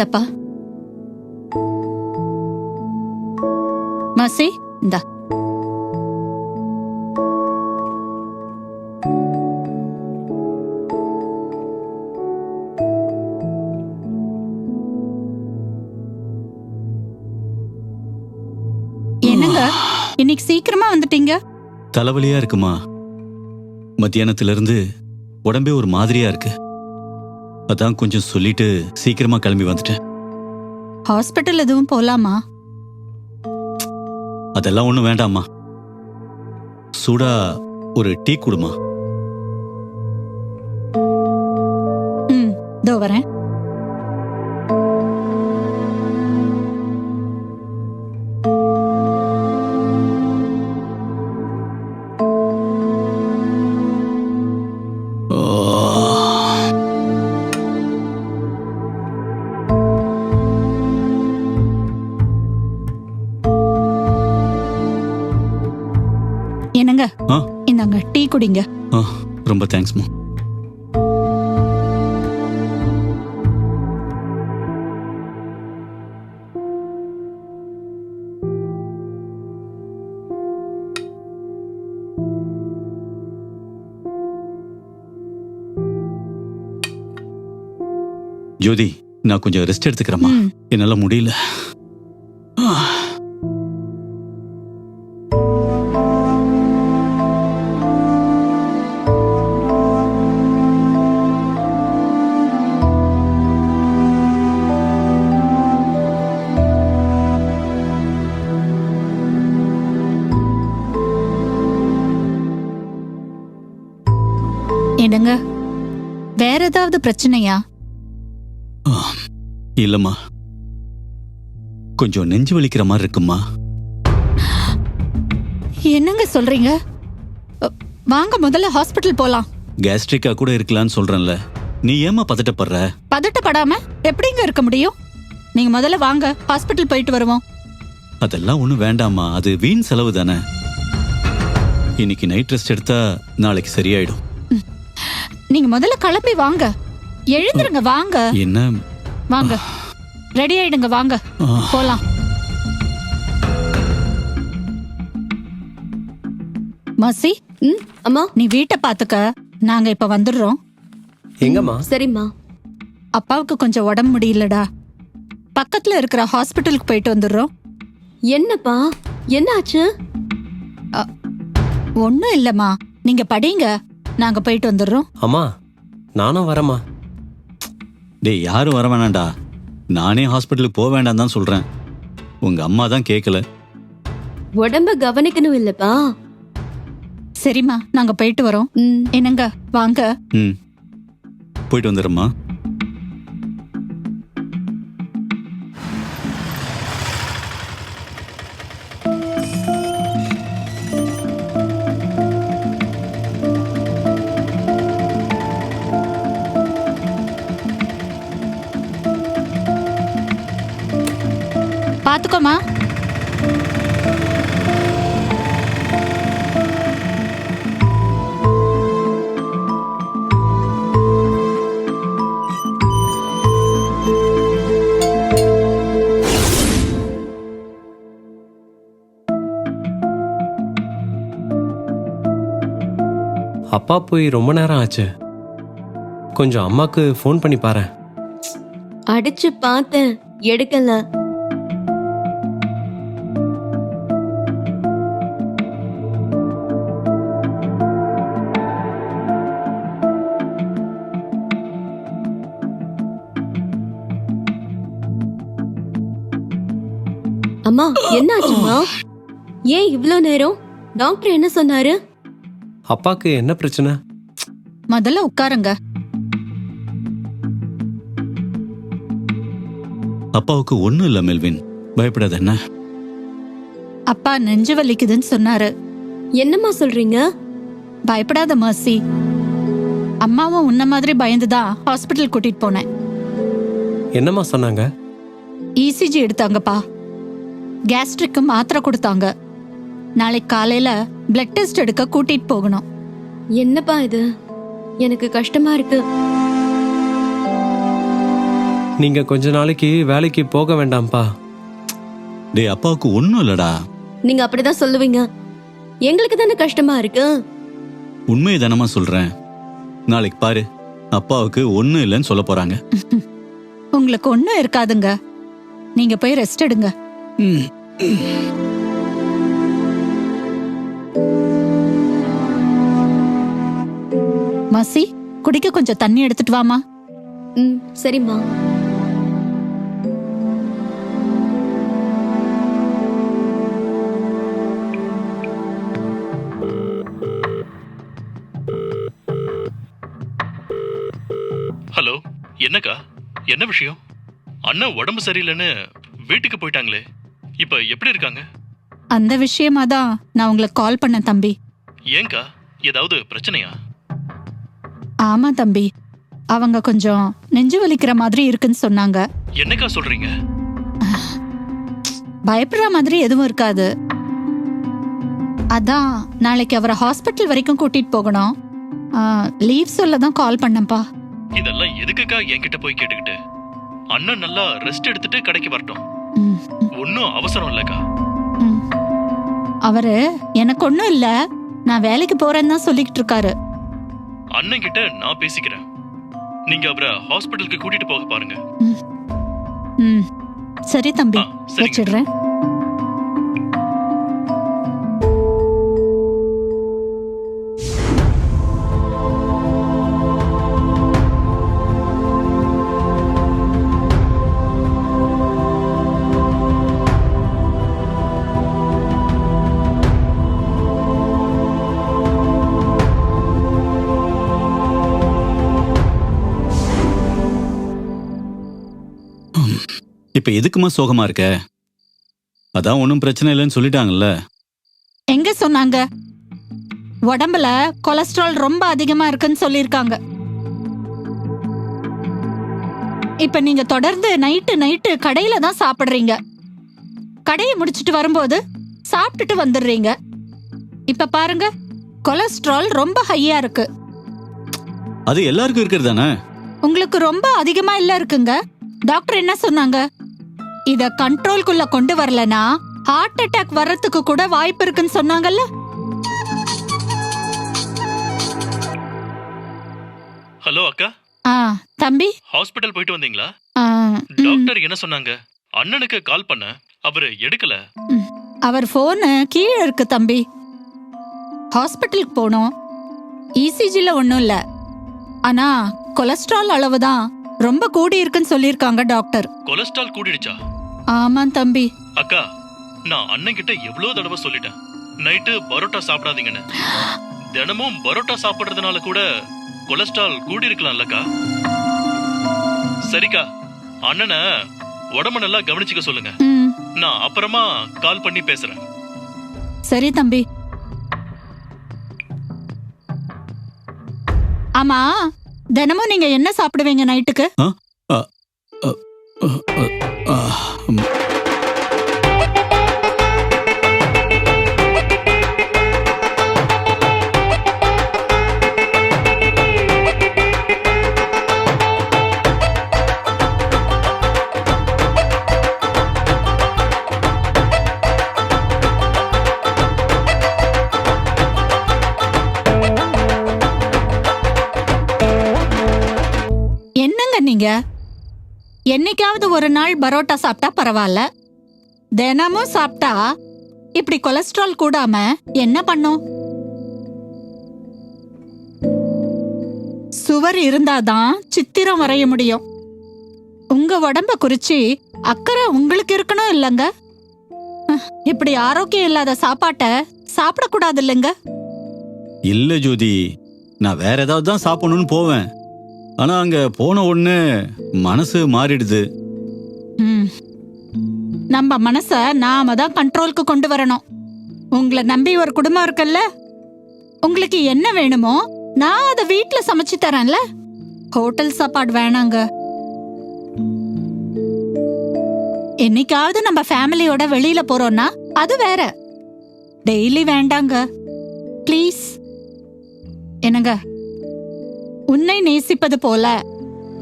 இந்தப்பா. மாசி இந்தா. என்னங்க? இன்னைக்கு சீக்கிரமா வந்துட்டீங்க? தலைவலியா இருக்குமா? மத்தியானத்துல இருந்து உடம்பே ஒரு மாதிரியா இருக்கு. அதான் கொஞ்சம் சொல்லிட்டு சீக்கிரமா கிளம்பி வந்துட்டேன். ஹாஸ்பிட்டல் எதுவும் போலாமா? அதெல்லாம் ஒண்ணும் வேண்டாம்மா. சூடா ஒரு டீ குடுமா. ம் இதோ வரேன். டீ குடிங்க. ரொம்ப தேங்க்ஸ்மா ஜோதி நான் கொஞ்சம் ரெஸ்ட் எடுத்துக்கிறேம்மா. என்னால முடியல. என்னங்க வேற ஏதாவது பிரச்சனையா? இல்லம்மா. கொஞ்சம் நெஞ்சு வலிக்கிற மாதிரி இருக்குமா என்னங்க சொல்றீங்க? வாங்க முதல்ல ஹாஸ்பிட்டல் போலாம். கேஸ்ட்ரிக்கா கூட இருக்கலாம்னு சொல்றேன்ல. நீ ஏமா பதட்டப்படுற? பதட்டப்படாம எப்படிங்க இருக்க முடியும்? நீங்க முதல்ல வாங்க ஹாஸ்பிட்டல் போயிட்டு வருவோம். அதெல்லாம் ஒண்ணும் வேண்டாம்மா. அது வீண் செலவு தானே. இன்னைக்கு நைட் ரெஸ்ட் எடுத்தா நாளைக்கு சரியாயிடும். நீங்க முதல்ல கிளம்பி வாங்க. எழுந்துருங்க வாங்க. என்ன? வாங்க. ரெடி ஆயிடுங்க வாங்க. போலாம். மசி ம்? அம்மா. நீ வீட்டை பாத்துக்க நாங்க இப்ப வந்துடுறோம். எங்கம்மா? சரிம்மா. அப்பாவுக்கு கொஞ்சம் உடம்பு முடியலடா. பக்கத்துல இருக்கிற ஹாஸ்பிட்டலுக்கு போயிட்டு வந்துடுறோம். என்னப்பா? என்ன ஆச்சு ஒண்ணும் இல்லம்மா. நீங்க படிங்க. நாங்க போயிட்டு வந்துடுறோம். அம்மா நானும் வரேம்மா. டேய் யாரும் வர வேணாம்டா. நானே ஹாஸ்பிட்டலுக்கு போக வேண்டாம் தான் சொல்றேன். உங்க அம்மா தான் கேட்கல உடம்ப கவனிக்கணும் இல்லப்பா. சரிம்மா நாங்க போயிட்டு வரோம். ம். என்னங்க வாங்க. ம். போயிட்டு வந்துடுறேம்மா. பாத்துக்கோமா. அப்பா போய் ரொம்ப நேரம் ஆச்சு. கொஞ்சம் அம்மாக்கு ஃபோன் பண்ணி பாரு அடிச்சு பார்த்தேன். எடுக்கல. அம்மா என்ன ஆச்சுமா ஏன் இவ்ளோ நேரம்? டாக்டர் என்ன சொன்னாரு? அப்பாக்கு என்ன பிரச்சனை? முதல்ல உட்காருங்க. அப்பாவுக்கு ஒண்ணும் இல்ல மெல்வின். பயப்படாத என்ன அப்பா நெஞ்சு வலிக்குதுன்னு சொன்னாரு. என்னம்மா சொல்றீங்க? பயப்படாத மர்சி அம்மாவும் உன்ன மாதிரி பயந்துதான் ஹாஸ்பிட்டல் கூட்டிட்டு போனேன். என்னம்மா சொன்னாங்க? இசிஜி எடுத்தாங்கப்பா. கேஸ்ட்ரிக்கு மாத்திரை கொடுத்தாங்க. நாளைக்கு காலையில பிளட் டெஸ்ட் எடுக்க கூட்டிட்டு போகணும். என்னப்பா இது? எனக்கு கஷ்டமா இருக்கு. நீங்க கொஞ்ச நாளைக்கு வேலைக்கு போக வேண்டாம்ப்பா. டேய் அப்பாவுக்கு ஒன்றும் இல்லடா. நீங்க அப்படிதான் சொல்லுவீங்க. எங்களுக்கு தானே கஷ்டமா இருக்கு? உண்மையை தானமா சொல்றேன். நாளைக்கு பாரு அப்பாவுக்கு ஒன்றும் இல்லைன்னு சொல்ல போறாங்க. உங்களுக்கு ஒன்றும் இருக்காதுங்க. நீங்க போய் ரெஸ்ட் எடுங்க. மசி குடிக்க கொஞ்சம் தண்ணி எடுத்துட்டு வாமா ம் சரிம்மா. ஹலோ என்னக்கா? என்ன விஷயம்? அண்ணன் உடம்பு சரியில்லைன்னு வீட்டுக்கு போயிட்டாங்களே. இப்ப எப்படி இருக்காங்க? அந்த விஷயமா தான் நான் உங்களுக்கு கால் பண்ணேன் தம்பி. ஏங்கா? ஏதாவது பிரச்சனையா? ஆமா தம்பி. அவங்க கொஞ்சம் நெஞ்சு வலிக்கிற மாதிரி இருக்குன்னு சொன்னாங்க. என்னக்கா சொல்றீங்க? பயப்படுற மாதிரி எதுவும் இருக்காது. அதான் நாளைக்கு அவரை ஹாஸ்பிட்டல் வரைக்கும் கூட்டிட்டு போகணும். லீவ் சொல்ல தான் கால் பண்ணேன்ப்பா. இதெல்லாம் எதுக்குக்கா என்கிட்ட போய் கேட்டுக்கிட்டு? அண்ணன் நல்லா ரெஸ்ட் எடுத்துட்டு கடைக்கு வரட்டும். ஒன்னும் அவசரம் இல்லக்கா. அவரு எனக்கு ஒன்றும் இல்லை. நான் வேலைக்கு போறேன்னு தான் சொல்லிக்கிட்டு இருக்காரு. அண்ணன் கிட்ட நான் பேசிக்கிறேன். நீங்க அவரை ஹாஸ்பிட்டலுக்கு கூட்டிட்டு போக பாருங்க. ம். சரி தம்பி. வச்சிடுறேன். இப்ப எதுக்குமா சோகமா இருக்க? அதான் ஒன்றும் பிரச்சனை இல்லைன்னு சொல்லிட்டாங்கல்ல. எங்க சொன்னாங்க? உடம்புல கொலஸ்ட்ரால் ரொம்ப அதிகமா இருக்குன்னு சொல்லியிருக்காங்க. இப்ப நீங்க தொடர்ந்து நைட்டு நைட்டு கடையில தான் சாப்பிடுறீங்க. கடையை முடிச்சிட்டு வரும்போது சாப்பிட்டுட்டு வந்துடுறீங்க. இப்ப பாருங்க கொலஸ்ட்ரால் ரொம்ப ஹையா இருக்கு. அது எல்லாருக்கும் இருக்கிறது தானே? உங்களுக்கு ரொம்ப அதிகமா இல்ல இருக்குங்க. டாக்டர் என்ன சொன்னாங்க? இத கண்ட்ரோல்குள்ள கொண்டு வரலனா ஹார்ட் அட்டாக் வர்றதுக்கு கூட வாய்ப்பு இருக்குன்னு சொன்னாங்கல்ல? ஹலோ அக்கா. ஆ தம்பி. ஹாஸ்பிட்டல் போயிட்டு வந்தீங்களா? ஆ, ம், டாக்டர் என்ன சொன்னாங்க? அண்ணனுக்கு கால் பண்ண. அவரு எடுக்கல. அவர் போனு கீழே இருக்கு தம்பி. ஹாஸ்பிட்டலுக்கு போனோம். இசிஜில ஒன்றும் இல்ல. ஆனா கொலஸ்ட்ரால் அளவு தான் ரொம்ப கூடி இருக்குன்னு சொல்லியிருக்காங்க டாக்டர் கொலஸ்ட்ரால் கூடிடுச்சா? ஆமா தம்பி. அக்கா நான் அண்ணன் கிட்ட எவ்வளவு தடவை சொல்லிட்டேன். நைட்டு பரோட்டா சாப்பிடாதீங்கன்னு. தினமும் பரோட்டா சாப்பிடுறதுனால கூட கொலஸ்ட்ரால் கூடி இருக்கலாம்லக்கா சரிக்கா அண்ணனை உடம்ப நல்லா கவனிச்சுக்க சொல்லுங்க. நான் அப்புறமா கால் பண்ணி பேசுறேன். சரி தம்பி. ஆமா தினமும் நீங்க என்ன சாப்பிடுவீங்க நைட்டுக்கு. என்னங்க நீங்க? என்னைக்காவது ஒரு நாள் பரோட்டா சாப்பிட்டா பரவாயில்ல? தினமும் சாப்பிட்டா இப்படி கொலஸ்ட்ரால் கூடாம என்ன பண்ணும்? சுவர் இருந்தாதான் சித்திரம் வரைய முடியும். உங்க உடம்ப குறிச்சு அக்கறை உங்களுக்கு இருக்கணும் இல்லைங்க. இப்படி ஆரோக்கியம் இல்லாத சாப்பாட்டை சாப்பிடக்கூடாது இல்லைங்க. இல்ல ஜோதி நான் வேற ஏதாவது தான் சாப்பிடணும்னு போவேன். ஆனா அங்க போன உடனே மனசு மாறிடுது. ம். நம்ம மனச நாம தான் கண்ட்ரோலுக்கு கொண்டு வரணும். உங்களை நம்பி ஒரு குடும்பம் இருக்குல்ல? உங்களுக்கு என்ன வேணுமோ நான் அதை வீட்ல சமைச்சு தரேன்ல. ஹோட்டல் சாப்பாடு வேணாங்க. என்னைக்காவது நம்ம ஃபேமிலியோட வெளியில போறோம்னா அது வேற. டெய்லி வேண்டாங்க. ப்ளீஸ் என்னங்க? உன்னை நேசிப்பது போல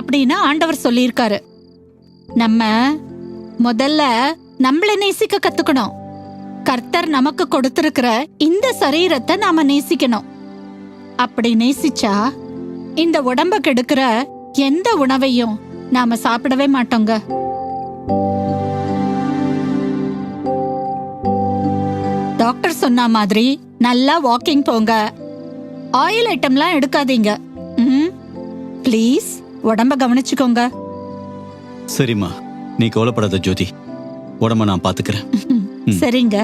அப்படின்னு ஆண்டவர் சொல்லியிருக்காரு. நம்ம முதல்ல நம்மள நேசிக்க கத்துக்கணும். கர்த்தர் நமக்கு கொடுத்திருக்கிற இந்த சரீரத்தை நாம நேசிக்கணும். அப்படி நேசிச்சா இந்த உடம்ப கெடுக்கிற எந்த உணவையும் நாம சாப்பிடவே மாட்டோங்க. டாக்டர் சொன்ன மாதிரி நல்லா வாக்கிங் போங்க. ஆயில் ஐட்டம்லாம் எடுக்காதீங்க. ப்ளீஸ் உடம்ப கவனிச்சுக்கோங்க. சரிம்மா நீ கவலைப்படாத ஜோதி. உடம்ப நான் பாத்துக்கிறேன். சரிங்க.